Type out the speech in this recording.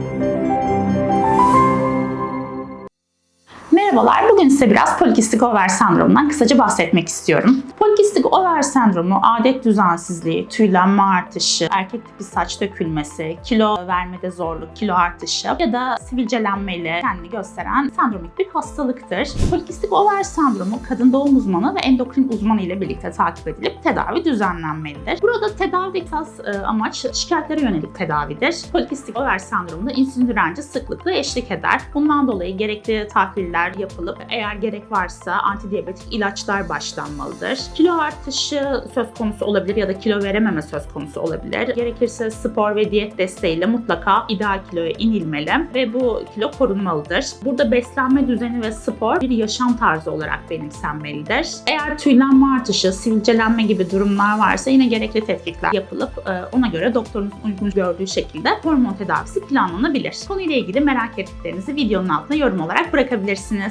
Thank you. Merhabalar, bugün size biraz polikistik over sendromundan kısaca bahsetmek istiyorum. Polikistik over sendromu adet düzensizliği, tüylenme artışı, erkek tipi saç dökülmesi, kilo vermede zorluk, kilo artışı ya da sivilcelenme ile kendini gösteren sendromik bir hastalıktır. Polikistik over sendromu kadın doğum uzmanı ve endokrin uzmanı ile birlikte takip edilip tedavi düzenlenmelidir. Burada tedavi esas e, amaç şikayetlere yönelik tedavidir. Polikistik over sendromunda insülin direnci sıklıkla eşlik eder. Bundan dolayı gerekli tahliller yapılıp eğer gerek varsa antidiyabetik ilaçlar başlanmalıdır. Kilo artışı söz konusu olabilir ya da kilo verememe söz konusu olabilir. Gerekirse spor ve diyet desteğiyle mutlaka ideal kiloya inilmeli ve bu kilo korunmalıdır. Burada beslenme düzeni ve spor bir yaşam tarzı olarak benimsenmelidir. Eğer tüylenme artışı, sivilcelenme gibi durumlar varsa yine gerekli tetkikler yapılıp e, ona göre doktorunuz uygun gördüğü şekilde hormon tedavisi planlanabilir. Konuyla ilgili merak ettiklerinizi videonun altına yorum olarak bırakabilirsiniz.